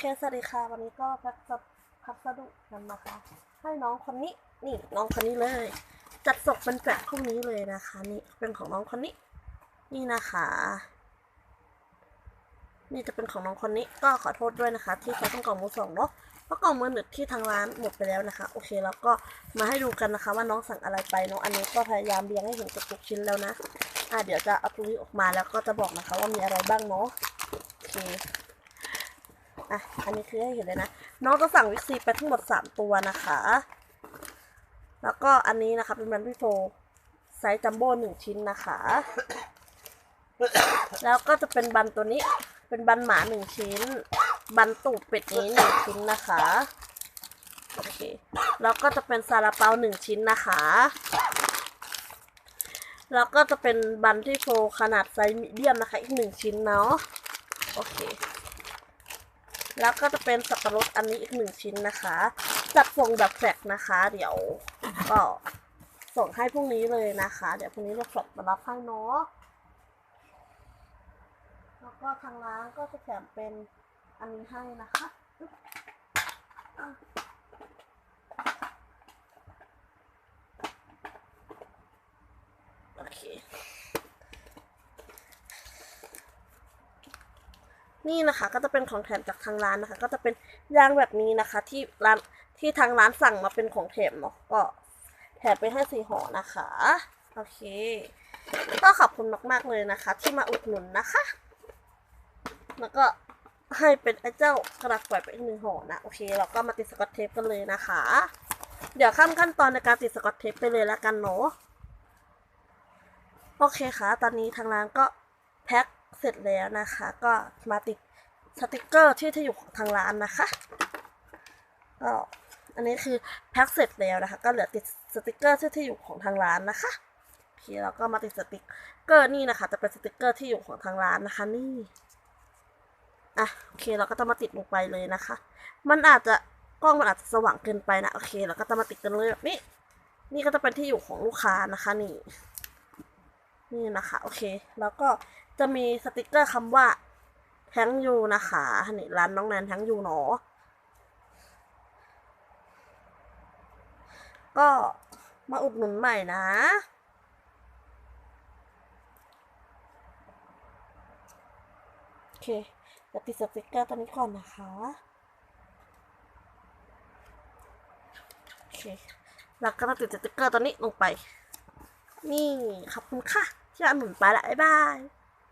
เคสวัสดีค่ะวันนี้ก็พัสดุพัสดุนำมาคะ ให้น้องคนนี้นี่น้องคนนี้เลย จัดส่งเป็นแปะพรุ่งนี้เลยนะคะ นี่เป็นของน้องคนนี้ นี่นะคะ นี่จะเป็นของน้องคนนี้ก็ขอโทษด้วยนะคะ ที่เขาต้องกล่องมือสองเนาะเพราะกล่องมือหนึ่งที่ทางร้านหมดไปแล้วนะคะ โอเคแล้วก็มาให้ดูกันนะคะ ว่าน้องสั่งอะไรไปเนาะอันนี้ก็พยายามเรียงให้เห็นทุกชิ้นแล้วนะอะเดี๋ยวจะเอาตัวนี้ออกมาแล้วก็จะบอกนะคะ ว่ามีอะไรบ้างเนาะโอเค อะอันนี้คือให้เห็นเลยนะ น้องจะสั่งวิกซีไปทั้งหมด 3 ตัวนะคะ แล้วก็อันนี้นะคะเป็นแบรนด์พี่โฟไซส์จัมโบ้หนึ่งชิ้นนะคะ แล้วก็จะเป็นบันตัวนี้ เป็นบันหมาหนึ่งชิ้น บันตูดเป็ดนี้หนึ่งชิ้นนะคะ โอเค แล้วก็จะเป็นซาลาเปาหนึ่งชิ้นนะคะ แล้วก็จะเป็นบันที่โฟขนาดไซส์มีเดียมนะคะอีกหนึ่งชิ้นเนาะ โอเค แล้วก็จะเป็นสับปะรดอันนี้อีกหนึ่งชิ้นนะคะ จัดส่งแบบแฟกนะคะ เดี๋ยวก็ส่งให้พรุ่งนี้เลยนะคะ เดี๋ยวพรุ่งนี้จะแฟกมารับให้เนาะแล้วก็ทางร้านก็จะแถมเป็นอันนี้ให้นะคะโอเค นี่นะคะก็จะเป็นของแถมจากทางร้านนะคะ ก็จะเป็นยางแบบนี้นะคะ ที่ร้านที่ทางร้านสั่งมาเป็นของแถมเนาะก็แถมไปให้สี่ห่อนะคะโอเค ก็ขอบคุณมากๆเลยนะคะ ที่มาอุดหนุนนะคะ แล้วก็ให้เป็นไอ้เจ้ากระดาษปล่อยไปอีกหนึ่งห่อนะโอเค เราก็มาติดสกอตเทปกันเลยนะคะ เดี๋ยวขั้นขั้นตอนในการติดสกอตเทปไปเลยละกันเนาะโอเคค่ะ ตอนนี้ทางร้านก็แพ็ค เสร็จแล้วนะคะ ก็มาติดสติกเกอร์ที่ที่อยู่ของทางร้านนะคะก็อันนี้คือแพ็คเสร็จแล้วนะคะ ก็เหลือติดสติกเกอร์ที่ที่อยู่ของทางร้านนะคะโอเคแล้วก็มาติดสติกเกอร์นี่นะคะ จะเป็นสติกเกอร์ที่อยู่ของทางร้านนะคะ นี่อะโอเคเราก็จะมาติดลงไปเลยนะคะ มันอาจจะกล้องมันอาจจะสว่างเกินไปนะโอเคเราก็จะมาติดกันเลยแบบนี้ นี่ก็จะเป็นที่อยู่ของลูกค้านะคะ นี่ นี่นะคะ โอเค แล้วก็จะมีสติกเกอร์คำว่าแทงยูนะคะนี่ร้านน้องแนนแทงยูเนาะก็มาอุดหนุนใหม่นะ โอเคเดี๋ยวติดสติกเกอร์ตัวนี้ก่อนนะคะ โอเคแล้วก็ติดสติกเกอร์ตัวนี้ลงไป นี่ขอบคุณค่ะ ที่รับหนุนไปละบ๊ายบาย